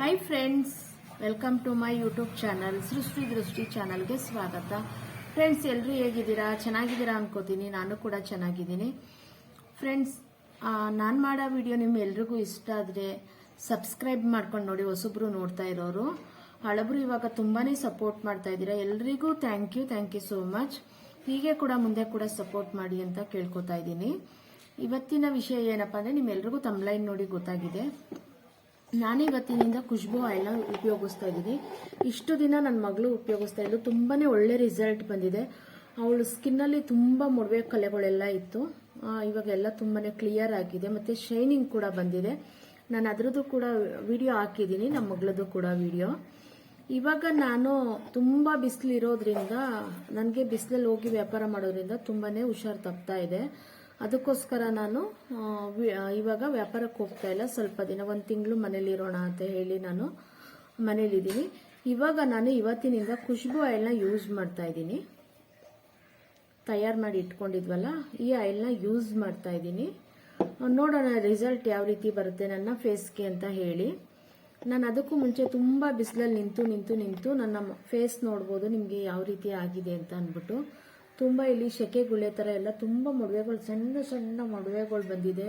Hi friends welcome to my YouTube channel Srishti Drishti ಚಾನಲ್ಗೆ ಸ್ವಾಗತ. Friends ಎಲ್ಲರೂ ಹೇಗಿದ್ದೀರಾ? ಚೆನ್ನಾಗಿದ್ದೀರಾ ಅನ್ಕೋತೀನಿ. ನಾನು ಕೂಡ ಚೆನ್ನಾಗಿದ್ದೀನಿ. ಫ್ರೆಂಡ್ಸ್ ನಾನು ಮಾಡೋ ವಿಡಿಯೋ ನಿಮ್ಮ ಎಲ್ರಿಗೂ ಇಷ್ಟ ಆದರೆ ಸಬ್ಸ್ಕ್ರೈಬ್ ಮಾಡ್ಕೊಂಡು ನೋಡಿ, ಹೊಸಬ್ರು ನೋಡ್ತಾ ಇರೋರು. ಹಳಬ್ರು ಇವಾಗ ತುಂಬಾ ಸಪೋರ್ಟ್ ಮಾಡ್ತಾ ಇದ್ದೀರಾ. ಎಲ್ರಿಗೂ thank you thank you so much ಹೀಗೆ ಕೂಡ ಮುಂದೆ ಕೂಡ ಸಪೋರ್ಟ್ ಮಾಡಿ ಅಂತ ಕೇಳ್ಕೊತಾ ಇದ್ದೀನಿ. ಇವತ್ತಿನ ವಿಷಯ ಏನಪ್ಪ ಅಂದರೆ ನಿಮ್ಮೆಲ್ರಿಗೂ ತಮ್ಲೈನ್ ನೋಡಿ ಗೊತ್ತಾಗಿದೆ. ನಾನಿವತ್ತಿನಿಂದ ಖುಷ್ಬು ಆಯಿಲ್ನ ಉಪಯೋಗಿಸ್ತಾ ಇದ್ದೀನಿ. ಇಷ್ಟು ದಿನ ನನ್ನ ಮಗಳು ಉಪಯೋಗಿಸ್ತಾ ಇದ್ದು ತುಂಬಾ ಒಳ್ಳೆ ರಿಸಲ್ಟ್ ಬಂದಿದೆ. ಅವಳು ಸ್ಕಿನ್ನಲ್ಲಿ ತುಂಬ ಮೊಡವೆ ಕಲೆಗಳೆಲ್ಲ ಇತ್ತು. ಇವಾಗೆಲ್ಲ ತುಂಬಾ ಕ್ಲಿಯರ್ ಆಗಿದೆ. ಮತ್ತು ಶೈನಿಂಗ್ ಕೂಡ ಬಂದಿದೆ. ನಾನು ಅದರದ್ದು ಕೂಡ ವಿಡಿಯೋ ಹಾಕಿದ್ದೀನಿ. ನಮ್ಮ ಮಗಳದ್ದು ಕೂಡ ವಿಡಿಯೋ ಇವಾಗ ನಾನು ತುಂಬ ಬಿಸಿಲಿರೋದ್ರಿಂದ, ನನಗೆ ಬಿಸಿಲಲ್ಲಿ ಹೋಗಿ ವ್ಯಾಪಾರ ಮಾಡೋದ್ರಿಂದ ತುಂಬಾ ಹುಷಾರು ತಪ್ತಾ ಇದೆ. ಅದಕ್ಕೋಸ್ಕರ ನಾನು ಇವಾಗ ವ್ಯಾಪಾರಕ್ಕೆ ಹೋಗ್ತಾ ಇಲ್ಲ. ಸ್ವಲ್ಪ ದಿನ, ಒಂದು ತಿಂಗಳು ಮನೇಲಿರೋಣ ಅಂತ ಹೇಳಿ ನಾನು ಮನೇಲಿದ್ದೀನಿ. ಇವಾಗ ನಾನು ಇವತ್ತಿನಿಂದ ಖುಷ್ಬು ಆಯಿಲ್ನ ಯೂಸ್ ಮಾಡ್ತಾ ಇದ್ದೀನಿ. ತಯಾರು ಮಾಡಿ ಇಟ್ಕೊಂಡಿದ್ವಲ್ಲ, ಈ ಆಯಿಲ್ನ ಯೂಸ್ ಮಾಡ್ತಾ ಇದ್ದೀನಿ. ನೋಡೋಣ ರಿಸಲ್ಟ್ ಯಾವ ರೀತಿ ಬರುತ್ತೆ ನನ್ನ ಫೇಸ್ಗೆ ಅಂತ ಹೇಳಿ. ನಾನು ಅದಕ್ಕೂ ಮುಂಚೆ ತುಂಬ ಬಿಸಿಲಲ್ಲಿ ನಿಂತು ನಿಂತು ನಿಂತು ನನ್ನ ಫೇಸ್ ನೋಡ್ಬೋದು, ನಿಮಗೆ ಯಾವ ರೀತಿ ಆಗಿದೆ ಅಂತ ಅಂದ್ಬಿಟ್ಟು. ತುಂಬ ಇಲ್ಲಿ ಸೆಕೆ ಗುಳೆ ಥರ ಎಲ್ಲ ತುಂಬ ಮೊಡವೆಗಳು, ಸಣ್ಣ ಸಣ್ಣ ಮೊಡವೆಗಳು ಬಂದಿದೆ.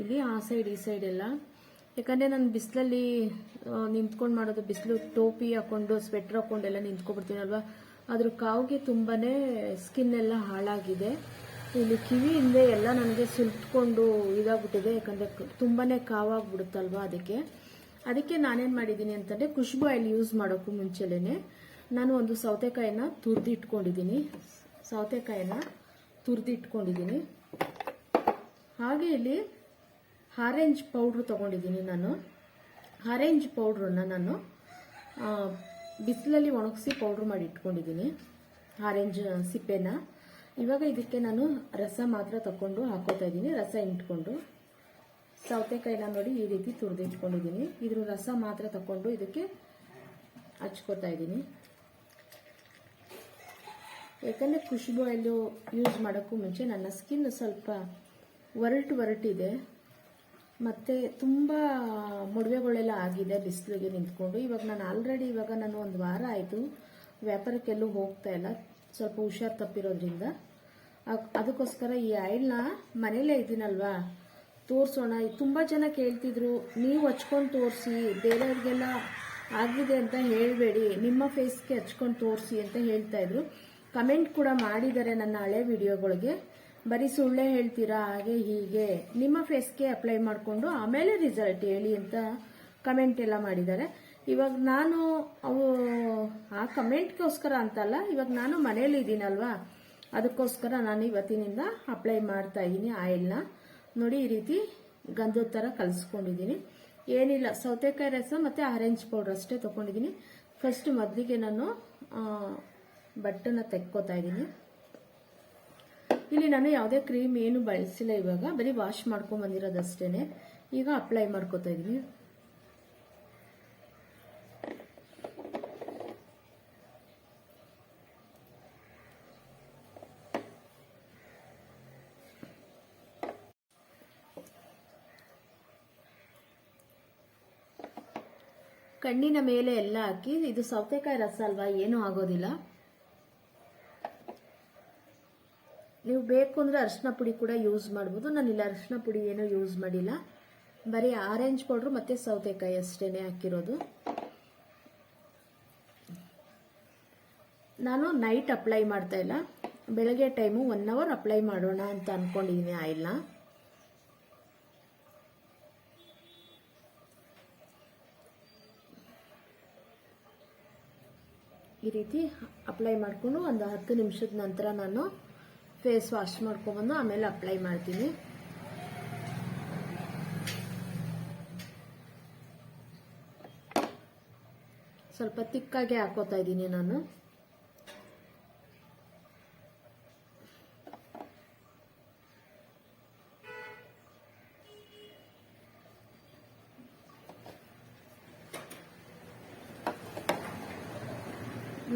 ಇಲ್ಲಿ ಆ ಸೈಡ್ ಈ ಸೈಡ್ ಎಲ್ಲ. ಯಾಕಂದರೆ ನಾನು ಬಿಸಿಲಲ್ಲಿ ನಿಂತ್ಕೊಂಡು ಮಾಡೋದು ಬಿಸಿಲು ಟೋಪಿ ಹಾಕೊಂಡು ಸ್ವೆಟ್ರ್ ಹಾಕ್ಕೊಂಡೆಲ್ಲ ನಿಂತ್ಕೊಬಿಡ್ತೀನಲ್ವ? ಅದ್ರ ಕಾವಿಗೆ ತುಂಬಾನೇ ಸ್ಕಿನ್ ಎಲ್ಲ ಹಾಳಾಗಿದೆ. ಇಲ್ಲಿ ಕಿವಿ ಹಿಂದೆ ಎಲ್ಲ ನನಗೆ ಸುಲ್ತ್ಕೊಂಡು ಇದಾಗ್ಬಿಟ್ಟಿದೆ. ಯಾಕಂದರೆ ತುಂಬಾನೇ ಕಾವಾಗ್ಬಿಡುತ್ತಲ್ವಾ ಅದಕ್ಕೆ. ಅದಕ್ಕೆ ನಾನೇನು ಮಾಡಿದ್ದೀನಿ ಅಂತಂದರೆ ಖುಷ್ಬು ಆಯಿಲ್ ಯೂಸ್ ಮಾಡೋಕ್ಕೂ ಮುಂಚೆಲೇ ನಾನು ಒಂದು ಸೌತೆಕಾಯಿನ ತುರ್ದು ಇಟ್ಕೊಂಡಿದ್ದೀನಿ ಸೌತೆಕಾಯಿನ ತುರಿದು ಇಟ್ಕೊಂಡಿದ್ದೀನಿ ಹಾಗೆ ಇಲ್ಲಿ ಆರೆಂಜ್ ಪೌಡ್ರ್ ತಗೊಂಡಿದ್ದೀನಿ ನಾನು. ಆರೆಂಜ್ ಪೌಡ್ರನ್ನ ನಾನು ಬಿಸಿಲಲ್ಲಿ ಒಣಗಿಸಿ ಪೌಡ್ರ್ ಮಾಡಿ ಇಟ್ಕೊಂಡಿದ್ದೀನಿ ಆರೆಂಜ್ ಸಿಪ್ಪೆನ. ಇವಾಗ ಇದಕ್ಕೆ ನಾನು ರಸ ಮಾತ್ರ ತಗೊಂಡು ಹಾಕೋತಾ ಇದ್ದೀನಿ, ರಸ ಇಟ್ಕೊಂಡು ಸೌತೆಕಾಯಿನ ನೋಡಿ ಈ ರೀತಿ ತುರಿದಿಟ್ಕೊಂಡಿದ್ದೀನಿ. ಇದ್ರ ರಸ ಮಾತ್ರ ತಗೊಂಡು ಇದಕ್ಕೆ ಹಚ್ಕೋತಾ ಇದ್ದೀನಿ. ಯಾಕಂದರೆ ಖುಷ್ಬು ಆಯಿಲು ಯೂಸ್ ಮಾಡೋಕ್ಕೂ ಮುಂಚೆ ನನ್ನ ಸ್ಕಿನ್ ಸ್ವಲ್ಪ ಒರಟು ಒರಟಿದೆ. ಮತ್ತು ತುಂಬ ಮೊಡವೆಗಳೆಲ್ಲ ಆಗಿದೆ ಬಿಸಿಲಿಗೆ ನಿಂತ್ಕೊಂಡು. ಇವಾಗ ನಾನು ಆಲ್ರೆಡಿ ಇವಾಗ ನಾನು ಒಂದು ವಾರ ಆಯಿತು ವ್ಯಾಪಾರಕ್ಕೆಲ್ಲೂ ಹೋಗ್ತಾ ಇಲ್ಲ. ಸ್ವಲ್ಪ ಹುಷಾರು ತಪ್ಪಿರೋದ್ರಿಂದ. ಅದಕ್ಕೋಸ್ಕರ ಈ ಆಯಿಲ್ನ ಮನೇಲೇ ಇದ್ದೀನಲ್ವಾ? ತೋರಿಸೋಣ. ತುಂಬ ಜನ ಕೇಳ್ತಿದ್ರು, ನೀವು ಹಚ್ಕೊಂಡು ತೋರಿಸಿ, ಬೇರೆಯವ್ರಿಗೆಲ್ಲ ಆಗಿದೆ ಅಂತ ಹೇಳಬೇಡಿ. ನಿಮ್ಮ ಫೇಸ್ಗೆ ಹಚ್ಕೊಂಡು ತೋರಿಸಿ ಅಂತ ಹೇಳ್ತಾ ಇದ್ರು. ಕಮೆಂಟ್ ಕೂಡ ಮಾಡಿದ್ದಾರೆ ನನ್ನ ಹಳೆ ವಿಡಿಯೋಗಳಿಗೆ. ಬರೀ ಸುಳ್ಳೆ ಹೇಳ್ತೀರಾ, ಹಾಗೆ, ಹೀಗೆ. ನಿಮ್ಮ ಫೇಸ್ಗೆ ಅಪ್ಲೈ ಮಾಡಿಕೊಂಡು ಆಮೇಲೆ ರಿಸಲ್ಟ್ ಹೇಳಿ ಅಂತ ಕಮೆಂಟ್ ಎಲ್ಲ ಮಾಡಿದ್ದಾರೆ. ಇವಾಗ ನಾನು, ಅವು, ಆ ಕಮೆಂಟ್ಗೋಸ್ಕರ ಅಂತಲ್ಲ, ಇವಾಗ ನಾನು ಮನೇಲಿ ಇದ್ದೀನಲ್ವಾ ಅದಕ್ಕೋಸ್ಕರ ನಾನು ಇವತ್ತಿನಿಂದ ಅಪ್ಲೈ ಮಾಡ್ತಾ ಇದ್ದೀನಿ ಆಯಿಲ್ನ. ನೋಡಿ, ಈ ರೀತಿ ಗಂಧದ ಥರ ಕಲಿಸ್ಕೊಂಡಿದ್ದೀನಿ. ಏನಿಲ್ಲ, ಸೌತೆಕಾಯಿ ರಸ ಮತ್ತು ಆರೆಂಜ್ ಪೌಡ್ರ್ ಅಷ್ಟೇ ತೊಗೊಂಡಿದ್ದೀನಿ. ಫಸ್ಟ್ ಮೊದಲಿಗೆ ನಾನು ಬಟ್ಟನ್ನ ತೆಕ್ಕೋತಾ ಇದ್ದೀನಿ. ಇಲ್ಲಿ ನಾನು ಯಾವುದೇ ಕ್ರೀಮ್ ಏನು ಬಳಸಿಲ್ಲ ಇವಾಗ. ಬರೀ ವಾಶ್ ಮಾಡ್ಕೊಂಡ್ ಬಂದಿರೋದಷ್ಟೇನೆ. ಈಗ ಅಪ್ಲೈ ಮಾಡ್ಕೋತಾ ಇದ್ದೀನಿ. ಕಣ್ಣಿನ ಮೇಲೆ ಎಲ್ಲ ಹಾಕಿ, ಇದು ಸೌತೆಕಾಯಿ ರಸ ಅಲ್ವಾ, ಏನೂ ಆಗೋದಿಲ್ಲ. ಬೇಕು ಅಂದರೆ ಅರಿಶಿನ ಪುಡಿ ಕೂಡ ಯೂಸ್ ಮಾಡ್ಬೋದು. ನಾನು ಇಲ್ಲಿ ಅರಿಶಿನ ಪುಡಿ ಏನೂ ಯೂಸ್ ಮಾಡಿಲ್ಲ. ಬರೀ ಆರೆಂಜ್ ಪೌಡ್ರು ಮತ್ತು ಸೌತೆಕಾಯಿ ಅಷ್ಟೇ ಹಾಕಿರೋದು. ನಾನು ನೈಟ್ ಅಪ್ಲೈ ಮಾಡ್ತಾ ಇಲ್ಲ. ಬೆಳಗ್ಗೆ ಟೈಮು ಒನ್ ಅವರ್ ಅಪ್ಲೈ ಮಾಡೋಣ ಅಂತ ಅಂದ್ಕೊಂಡಿದ್ದೀನಿ ಆಯಿಲ್ನ. ಈ ರೀತಿ ಅಪ್ಲೈ ಮಾಡಿಕೊಂಡು ಒಂದು ಹತ್ತು ನಿಮಿಷದ ನಂತರ ನಾನು ಫೇಸ್ ವಾಶ್ ಮಾಡ್ಕೊಬಂದು ಆಮೇಲೆ ಅಪ್ಲೈ ಮಾಡ್ತೀನಿ. ಸ್ವಲ್ಪ ತಿಕ್ಕಾಗೆ ಹಾಕೋತಾ ಇದ್ದೀನಿ ನಾನು.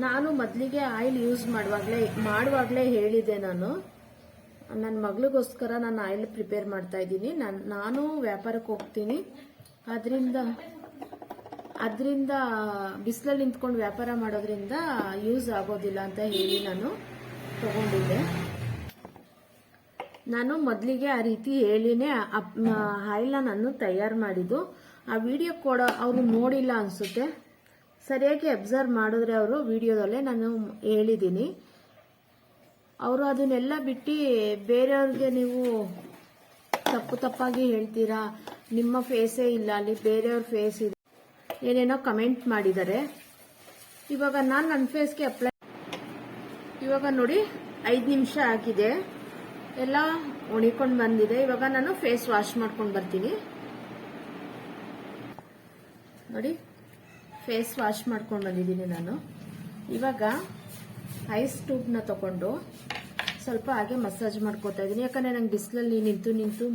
ನಾನು ಮೊದಲಿಗೆ ಆಯಿಲ್ ಯೂಸ್ ಮಾಡುವಾಗಲೇ ಮಾಡುವಾಗಲೇ ಹೇಳಿದೆ ನಾನು. ನನ್ನ ಮಗಳಿಗೋಸ್ಕರ ನಾನು ಆಯಿಲ್ ಪ್ರಿಪೇರ್ ಮಾಡ್ತಾ ಇದ್ದೀನಿ. ನಾನು ನಾನು ವ್ಯಾಪಾರಕ್ಕೆ ಹೋಗ್ತೀನಿ. ಅದರಿಂದ ಅದರಿಂದ ಬಿಸಿಲಲ್ಲಿ ನಿಂತ್ಕೊಂಡು ವ್ಯಾಪಾರ ಮಾಡೋದ್ರಿಂದ ಯೂಸ್ ಆಗೋದಿಲ್ಲ ಅಂತ ಹೇಳಿ ನಾನು ತಗೊಂಡಿದ್ದೆ. ನಾನು ಮೊದಲಿಗೆ ಆ ರೀತಿ ಹೇಳಿನೇ ಆಯಿಲ್ನ ನಾನು ತಯಾರು ಮಾಡಿದ್ದು. ಆ ವಿಡಿಯೋ ಕೊಡೋ, ಅವರು ನೋಡಿಲ್ಲ ಅನಿಸುತ್ತೆ. ಸರಿಯಾಗಿ ಅಬ್ಸರ್ವ್ ಮಾಡಿದ್ರೆ ಅವರು ವಿಡಿಯೋದಲ್ಲೇ ನಾನು ಹೇಳಿದ್ದೀನಿ. ಅವರು ಅದನ್ನೆಲ್ಲ ಬಿಟ್ಟು ಬೇರೆಯವ್ರಿಗೆ ನೀವು ತಪ್ಪು ತಪ್ಪಾಗಿ ಹೇಳ್ತೀರಾ? ನಿಮ್ಮ ಫೇಸೇ ಇಲ್ಲ ಅಲ್ಲಿ ಬೇರೆಯವ್ರ ಫೇಸ್ ಇದೆ. ಏನೇನೋ ಕಮೆಂಟ್ ಮಾಡಿದ್ದಾರೆ. ಇವಾಗ ನಾನು ನನ್ನ ಫೇಸ್ಗೆ ಅಪ್ಲೈ ಇವಾಗ ನೋಡಿ, ಐದು ನಿಮಿಷ ಆಗಿದೆ. ಎಲ್ಲ ಒಣಿಕೊಂಡು ಬಂದಿದೆ. ಇವಾಗ ನಾನು ಫೇಸ್ ವಾಶ್ ಮಾಡ್ಕೊಂಡು ಬರ್ತೀನಿ. ನೋಡಿ. ಫೇಸ್ ವಾಶ್ ಮಾಡ್ಕೊಂಡು ಬಂದಿದ್ದೀನಿ ನಾನು. ಇವಾಗ ಐಸ್ ಟ್ಯೂಬ್ನ ತಗೊಂಡು ಸ್ವಲ್ಪ ಹಾಗೆ ಮಸಾಜ್ ಮಾಡ್ಕೋತಾ ಇದ್ದೀನಿ. ಯಾಕಂದರೆ ನಂಗೆ ಬಿಸಿಲಲ್ಲಿ ನಿಂತು ನಿಂತು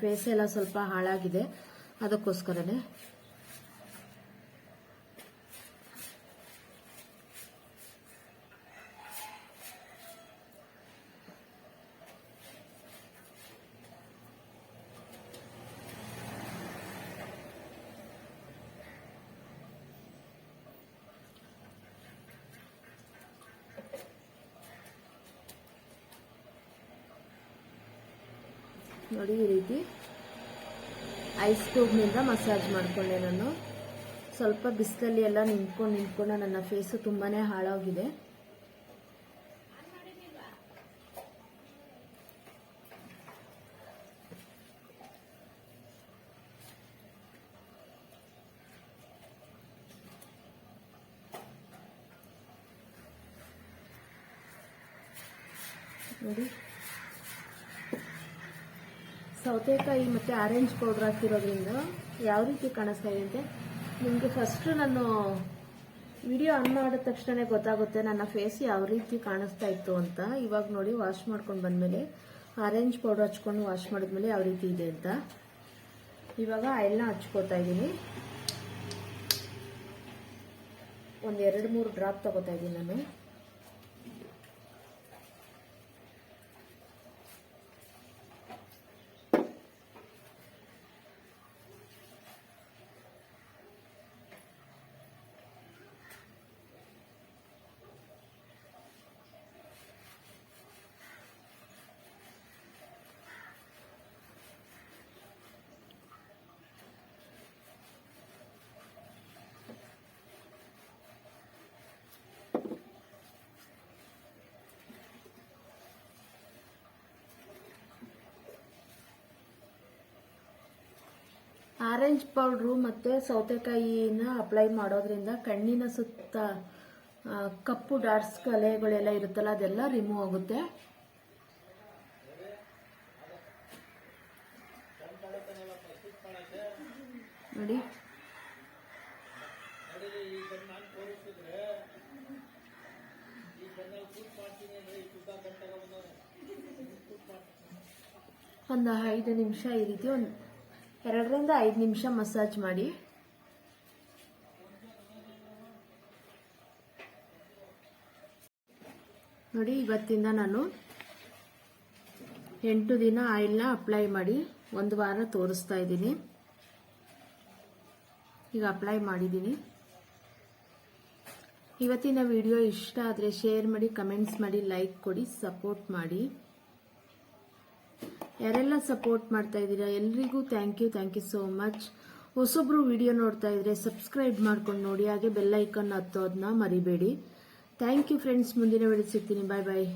ಫೇಸ್ ಎಲ್ಲ ಸ್ವಲ್ಪ ಹಾಳಾಗಿದೆ. ಅದಕ್ಕೋಸ್ಕರನೇ. ನೋಡಿ ಈ ರೀತಿ. ಐಸ್ ಕ್ಯೂಬ್ನಿಂದ ಮಸಾಜ್ ಮಾಡಿಕೊಂಡೆ ನಾನು. ಸ್ವಲ್ಪ ಬಿಸಿಲಲ್ಲಿ ಎಲ್ಲ ನಿಂತ್ಕೊಂಡು ನಿಂತ್ಕೊಂಡು ನನ್ನ ಫೇಸು ತುಂಬಾ ಹಾಳಾಗಿದೆ. ನೋಡಿ. ಸೌತೆಕಾಯಿ ಮತ್ತು ಆರೆಂಜ್ ಪೌಡ್ರ್ ಹಾಕಿರೋದ್ರಿಂದ ಯಾವ ರೀತಿ ಕಾಣಿಸ್ತಾ ಇದೆ ಅಂತೆ ನಿಮಗೆ ಫಸ್ಟ್ ನಾನು ವಿಡಿಯೋ ಆನ್ ಮಾಡಿದ ತಕ್ಷಣ ಗೊತ್ತಾಗುತ್ತೆ ನನ್ನ ಫೇಸ್ ಯಾವ ರೀತಿ ಕಾಣಿಸ್ತಾ ಇತ್ತು ಅಂತ. ಇವಾಗ ನೋಡಿ ವಾಶ್ ಮಾಡ್ಕೊಂಡು ಬಂದಮೇಲೆ ಆರೆಂಜ್ ಪೌಡರ್ ಹಚ್ಕೊಂಡು ವಾಶ್ ಮಾಡಿದ್ಮೇಲೆ ಯಾವ ರೀತಿ ಇದೆ ಅಂತ. ಇವಾಗ ಆಯಿಲ್ನ ಹಚ್ಕೋತಾ ಇದ್ದೀನಿ. ಒಂದು ಎರಡು ಮೂರು ಡ್ರಾಪ್ ತಗೋತಾ ಇದ್ದೀನಿ ನಾನು. ಆರೆಂಜ್ ಪೌಡ್ರು ಮತ್ತು ಸೌತೆಕಾಯಿನ ಅಪ್ಲೈ ಮಾಡೋದ್ರಿಂದ ಕಣ್ಣಿನ ಸುತ್ತ ಕಪ್ಪು ಡಾಟ್ಸ್ ಕಲೆಗಳೆಲ್ಲ ಇರುತ್ತಲ್ಲ, ಅದೆಲ್ಲ ರಿಮೂವ್ ಆಗುತ್ತೆ. ನೋಡಿ. ಒಂದು ಐದು ನಿಮಿಷ ಈ ರೀತಿ ಒಂದು ಎರಡರಿಂದ ಐದು ನಿಮಿಷ ಮಸಾಜ್ ಮಾಡಿ. ನೋಡಿ, ಇವತ್ತಿಂದ ನಾನು ಎಂಟು ದಿನ ಆಯಿಲ್ನ ಅಪ್ಲೈ ಮಾಡಿ ಒಂದು ವಾರ ತೋರಿಸ್ತಾ ಇದ್ದೀನಿ. ಈಗ ಅಪ್ಲೈ ಮಾಡಿದ್ದೀನಿ. ಇವತ್ತಿನ ವಿಡಿಯೋ ಇಷ್ಟ ಆದರೆ ಶೇರ್ ಮಾಡಿ, ಕಮೆಂಟ್ಸ್ ಮಾಡಿ, ಲೈಕ್ ಕೊಡಿ, ಸಪೋರ್ಟ್ ಮಾಡಿ. ಯಾರೆಲ್ಲ ಸಪೋರ್ಟ್ ಮಾಡ್ತಾ ಇದ್ದೀರಾ, ಎಲ್ರಿಗೂ thank you thank you so much ಹೊಸೊಬ್ರು video ನೋಡ್ತಾ ಇದ್ರೆ ಸಬ್ಸ್ಕ್ರೈಬ್ ಮಾಡ್ಕೊಂಡು ನೋಡಿ, ಹಾಗೆ ಬೆಲ್ಲೈಕನ್ ಹತ್ತೋದನ್ನ ಮರಿಬೇಡಿ. ಥ್ಯಾಂಕ್ ಯು ಫ್ರೆಂಡ್ಸ್ ಮುಂದಿನ ಸಿಗ್ತೀನಿ. ಬಾಯ್ ಬಾಯ್